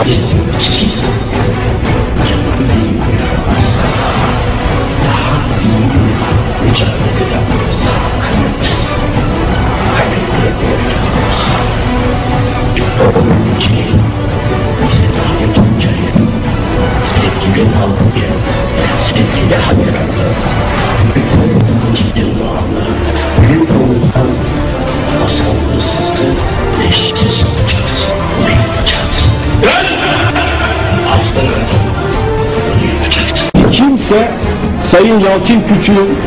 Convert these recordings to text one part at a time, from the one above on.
Kimse Sayın Yalçın Küçük'ün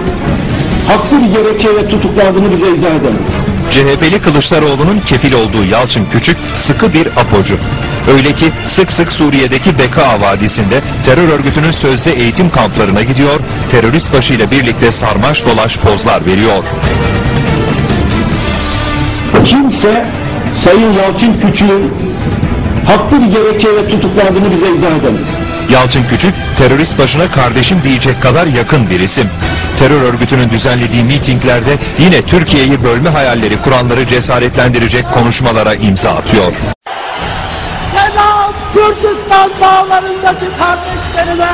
haklı bir gerekçeyle tutuklandığını bize izah edemez. CHP'li Kılıçdaroğlu'nun kefil olduğu Yalçın Küçük sıkı bir apocu. Öyle ki sık sık Suriye'deki Beka Vadisi'nde terör örgütünün sözde eğitim kamplarına gidiyor, terörist başıyla birlikte sarmaş dolaş pozlar veriyor. Kimse Sayın Yalçın Küçük'ün haklı bir gerekçeyle tutuklandığını bize izah edemez. Yalçın Küçük, terörist başına kardeşim diyecek kadar yakın bir isim. Terör örgütünün düzenlediği mitinglerde yine Türkiye'yi bölme hayalleri kuranları cesaretlendirecek konuşmalara imza atıyor. Selam Kürdistan dağlarındaki kardeşlerime.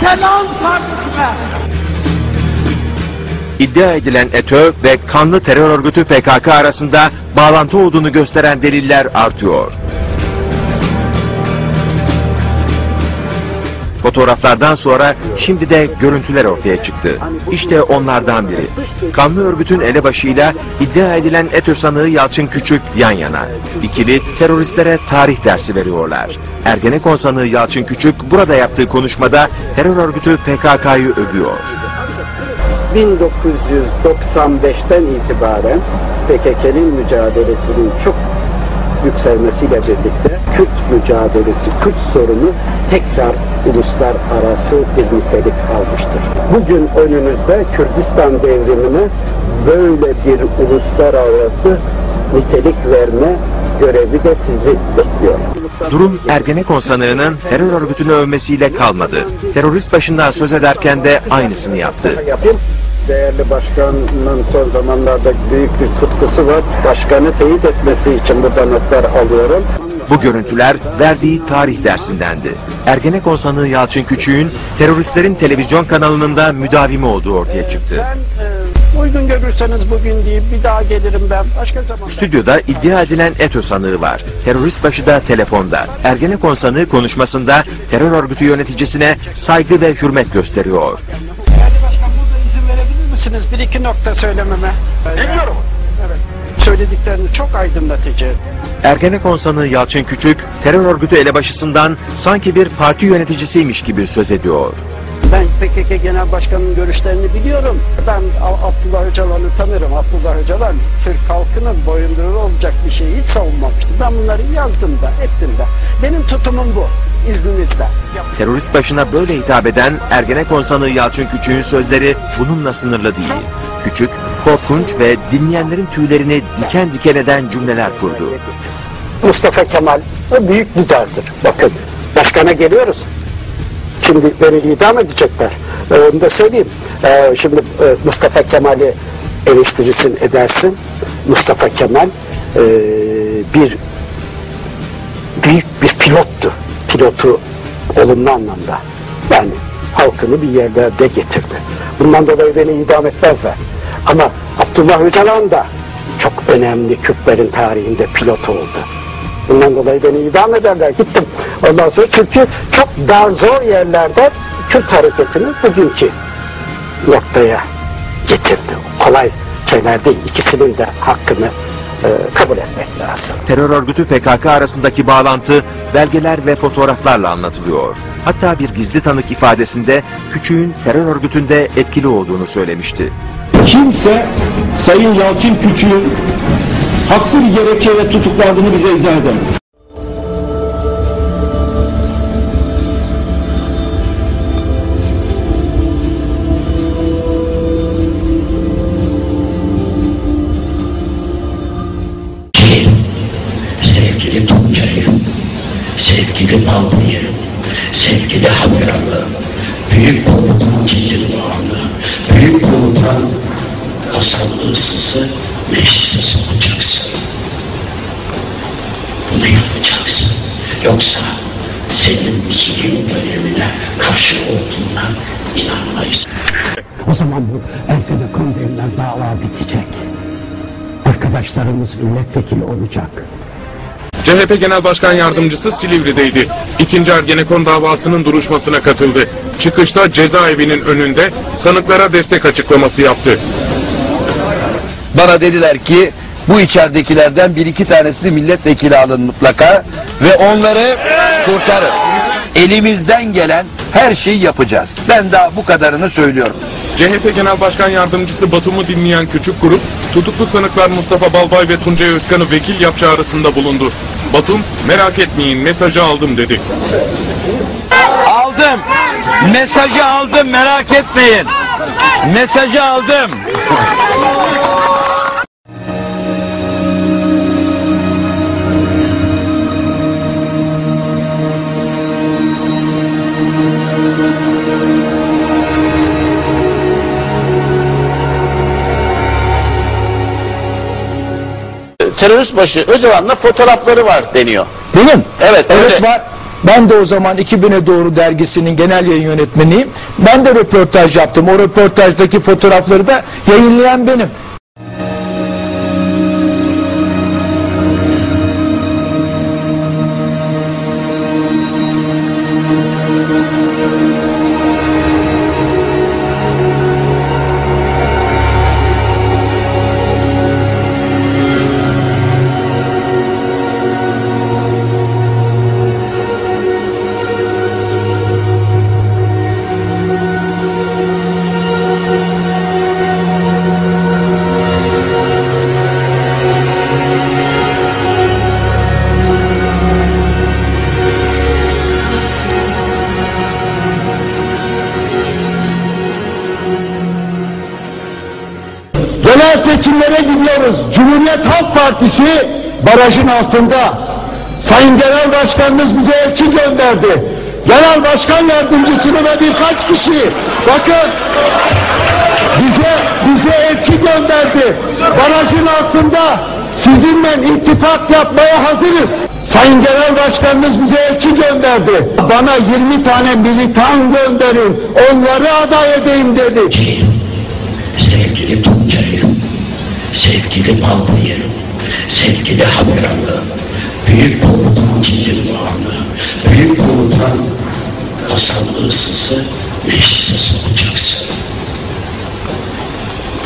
Selam kardeşime. İddia edilen ETÖ ve kanlı terör örgütü PKK arasında bağlantı olduğunu gösteren deliller artıyor. Fotoğraflardan sonra şimdi de görüntüler ortaya çıktı. İşte onlardan biri. Kanlı örgütün elebaşıyla iddia edilen ETÖ sanığı Yalçın Küçük yan yana. İkili teröristlere tarih dersi veriyorlar. Ergenekon sanığı Yalçın Küçük burada yaptığı konuşmada terör örgütü PKK'yı övüyor. 1995'ten itibaren PKK'nın mücadelesinin çok yükselmesiyle birlikte Kürt mücadelesi, Kürt sorunu tekrar uluslararası bir nitelik almıştır. Bugün önümüzde Kürdistan devrimine böyle bir uluslararası nitelik verme görevi de sizi bekliyor. Durum Ergenekon sanığının terör örgütünü övmesiyle kalmadı. Terörist başından söz ederken de aynısını yaptı. Değerli başkanın son zamanlarda büyük bir tutkusu var. Başkanı teyit etmesi için burada notlar alıyorum. Bu görüntüler verdiği tarih dersindendi. Ergenekon sanığı Yalçın Küçük'ün teröristlerin televizyon kanalının da müdavimi olduğu ortaya çıktı. Ben e, uygun görürseniz bugün değil bir daha gelirim ben. Başka zaman. Stüdyoda iddia edilen ETÖ sanığı var. Terörist başı da telefonda. Ergenekon sanığı konuşmasında terör örgütü yöneticisine saygı ve hürmet gösteriyor. Misiniz? Bir iki nokta söylememe. Bekliyorum. Evet. Söylediklerini çok aydınlatıcı. Ergenekon sanığı Yalçın Küçük, terör örgütü elebaşısından sanki bir parti yöneticisiymiş gibi söz ediyor. Ben PKK Genel Başkanı'nın görüşlerini biliyorum. Ben Abdullah Öcalan'ı tanırım. Abdullah Öcalan Türk halkının boyunduruğu olacak bir şeyi hiç savunmamıştı. Ben bunları yazdım da ettim de. Benim tutumum bu. İzninizle. Terörist başına böyle hitap eden Ergenekon sanığı Yalçın Küçük'ün sözleri bununla sınırlı değil. Küçük, korkunç ve dinleyenlerin tüylerini diken diken eden cümleler kurdu. Mustafa Kemal o büyük liderdir. Bakın başkana geliyoruz. Şimdi beni idam edecekler. Ee, onu da söyleyeyim. Ee, şimdi e, Mustafa Kemal'i eleştirirsin edersin. Mustafa Kemal e, bir büyük bir. Pilotu olumlu anlamda. Yani halkını bir yerlerde getirdi. Bundan dolayı beni idam etmezler. Ama Abdullah Öcalan da çok önemli Kürtlerin tarihinde pilot oldu. Bundan dolayı beni idam ederler. Gittim. Ondan sonra çünkü çok dar zor yerlerde Kürt hareketini bugünkü noktaya getirdi. Kolay şeyler değil. İkisinin de hakkını e, kabul etmek lazım. Terör örgütü PKK arasındaki bağlantı belgeler ve fotoğraflarla anlatılıyor. Hatta bir gizli tanık ifadesinde Küçük'ün terör örgütünde etkili olduğunu söylemişti. Kimse Sayın Yalçın Küçük'ün haklı bir gerekçeyle tutuklandığını bize izah edemez. Sevgili Balbıyım, sevgili Habiram'ım, büyük komutan Çetin büyük komutan Hasan Hırsız'ı meclise sokacaksın. Bunu yapacaksın. Yoksa senin zihin bölümüne karşı olduğundan inanmayız. O zaman bu Ergenekon denilen dava bitecek. Arkadaşlarımız milletvekili olacak. CHP Genel Başkan Yardımcısı Silivri'deydi. İkinci Ergenekon davasının duruşmasına katıldı. Çıkışta cezaevinin önünde sanıklara destek açıklaması yaptı. Bana dediler ki bu içeridekilerden bir iki tanesini milletvekili alın mutlaka ve onları kurtarın. Elimizden gelen her şeyi yapacağız. Ben daha bu kadarını söylüyorum. CHP Genel Başkan Yardımcısı Batum'u dinleyen küçük grup, tutuklu sanıklar Mustafa Balbay ve Tuncay Özkan'ı vekil yap çağrısında bulundu. Batum, merak etmeyin mesajı aldım dedi. Aldım. Mesajı aldım merak etmeyin. Mesajı aldım. Terörist başı Öcalan'la fotoğrafları var deniyor. Benim? Evet, Evet öyle. var. Ben de o zaman 2000'e doğru dergisinin genel yayın yönetmeniyim. Ben de röportaj yaptım. O röportajdaki fotoğrafları da yayınlayan benim. Seçimlere gidiyoruz. Cumhuriyet Halk Partisi barajın altında. Sayın Genel Başkanımız bize elçi gönderdi. Genel Başkan Yardımcısını ve birkaç kişi bakın bize bize elçi gönderdi. Barajın altında sizinle ittifak yapmaya hazırız. Sayın Genel Başkanımız bize elçi gönderdi. Bana 20 tane militan gönderin. Onları aday edeyim dedi. Sevgili sevgili Balbay'ım, sevgili Haberan'ım, Büyük Komutan Kindirman'ı, Büyük Komutan Hasan Hırsız'ı meclise sokacaksın.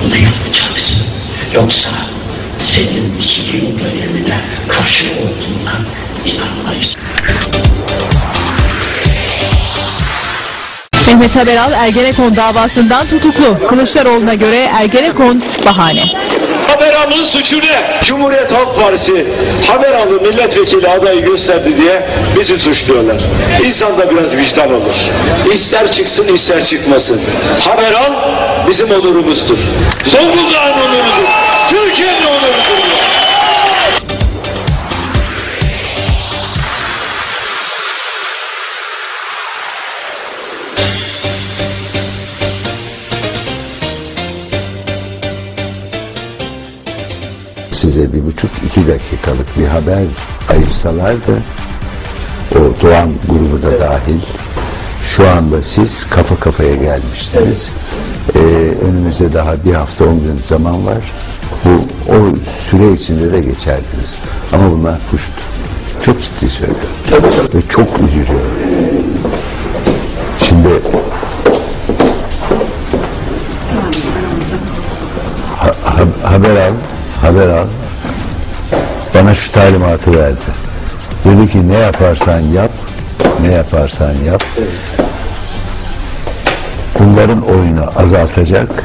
Bunu yapacaksın. Yoksa senin zihin bölümüne karşı olduğundan inanmayız. Mehmet Haberal Ergenekon davasından tutuklu. Kılıçdaroğlu'na göre Ergenekon bahane. Haberal'ın suçu ne? Cumhuriyet Halk Partisi Haberal'ı milletvekili adayı gösterdi diye bizi suçluyorlar. İnsanda biraz vicdan olur. İster çıksın ister çıkmasın. Haberal bizim onurumuzdur. Zonguldak'ın onurudur. Türkiye'nin onurudur. Size bir buçuk iki dakikalık bir haber ayırsalardı o Doğan grubu da dahil şu anda siz kafa kafaya gelmişsiniz. Ee, önümüzde daha bir hafta on gün zaman var. Bu o süre içinde de geçerdiniz. Ama bunlar kuştu. Çok ciddi söylüyorum. Ve çok üzülüyorum. Şimdi ha- ha- haber al, haber al. Bana şu talimatı verdi. Dedi ki ne yaparsan yap, ne yaparsan yap. Bunların oyunu azaltacak.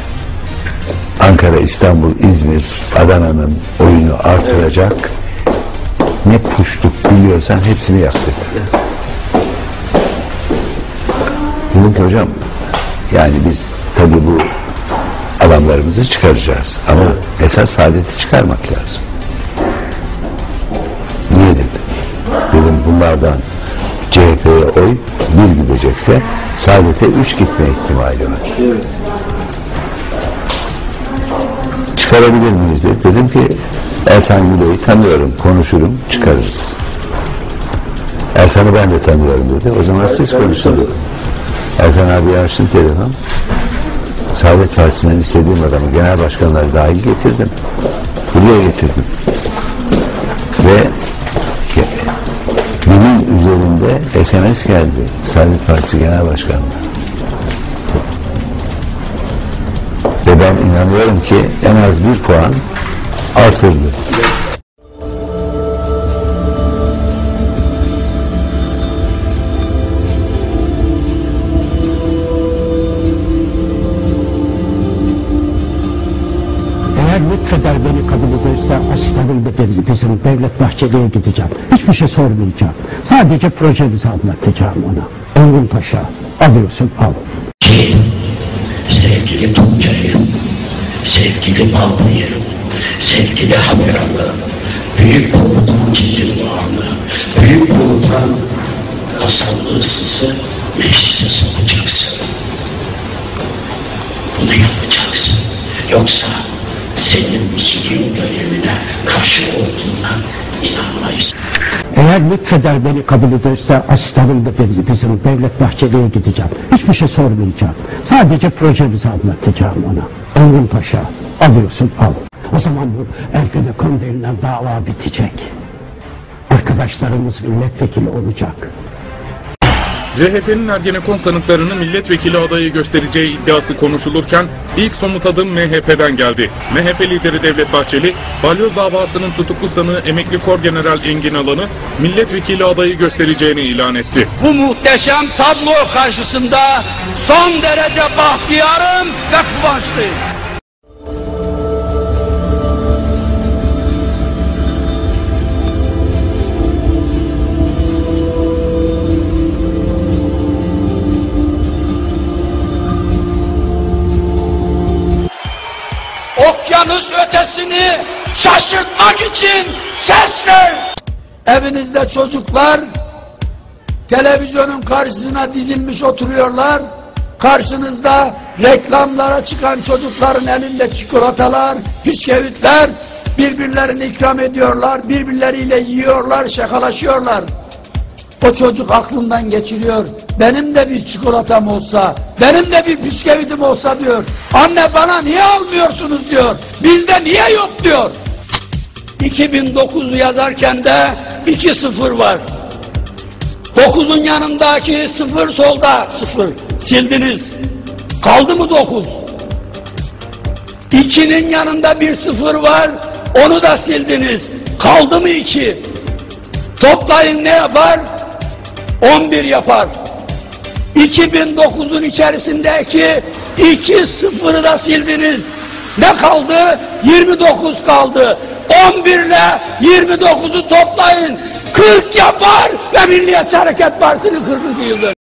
Ankara, İstanbul, İzmir, Adana'nın oyunu artıracak. Ne puşluk biliyorsan hepsini yap dedi. Dedim ki hocam yani biz tabii bu adamlarımızı çıkaracağız. Ama esas saadeti çıkarmak lazım. Dedim bunlardan CHP'ye oy bir gidecekse saadete üç gitme ihtimali var. Çıkarabilir miyiz dedi. Dedim ki Ertan Gülay'ı tanıyorum, konuşurum, çıkarırız. Ertan'ı ben de tanıyorum dedi. O zaman siz konuşun dedi. Ertan abi açtım telefon. Saadet Partisi'nden istediğim adamı genel başkanları dahil getirdim. Buraya getirdim. Ve SMS geldi. Saadet Partisi Genel Başkanlığı. Ve ben inanıyorum ki en az bir puan artırdı. Lütfeder beni kabul ederse asistanım benim, bizim Devlet Bahçeli'ye gideceğim. Hiçbir şey sormayacağım. Sadece projemizi anlatacağım ona. Engin Paşa alıyorsun al. Sevgili Tuncay'ım, sevgili Balbayır'ım, sevgili Hamiral'ım, Büyük Komutan Çizilmağ'ını, Büyük Komutan Hasan Hırsız'ı meclise sokacaksın. Bunu yapacaksın. Yoksa senin iki gün dönemine karşı olduğundan inanmayız. Eğer lütfeder beni kabul ederse asistanım da benim, bizim Devlet Bahçeli'ye gideceğim. Hiçbir şey sormayacağım. Sadece projemizi anlatacağım ona. Engin Paşa alıyorsun al. O zaman bu Ergenekon denilen dava bitecek. Arkadaşlarımız milletvekili olacak. CHP'nin Ergenekon sanıklarını milletvekili adayı göstereceği iddiası konuşulurken ilk somut adım MHP'den geldi. MHP lideri Devlet Bahçeli, balyoz davasının tutuklu sanığı emekli kor general Engin Alan'ı milletvekili adayı göstereceğini ilan etti. Bu muhteşem tablo karşısında son derece bahtiyarım ve kıvançlıyım. Okyanus ötesini şaşırtmak için ses ver. Evinizde çocuklar televizyonun karşısına dizilmiş oturuyorlar. Karşınızda reklamlara çıkan çocukların elinde çikolatalar, bisküvitler birbirlerini ikram ediyorlar, birbirleriyle yiyorlar, şakalaşıyorlar. O çocuk aklından geçiriyor. Benim de bir çikolatam olsa, benim de bir bisküvitim olsa diyor. Anne bana niye almıyorsunuz diyor. Bizde niye yok diyor. 2009'u yazarken de 2-0 var. 9'un yanındaki 0 solda 0. Sildiniz. Kaldı mı 9? 2'nin yanında bir 0 var. Onu da sildiniz. Kaldı mı 2? Toplayın ne yapar? 11 yapar. 2009'un içerisindeki 2 sıfırı da sildiniz. Ne kaldı? 29 kaldı. 11 ile 29'u toplayın. 40 yapar ve Milliyetçi Hareket Partisi'nin 40. yılı.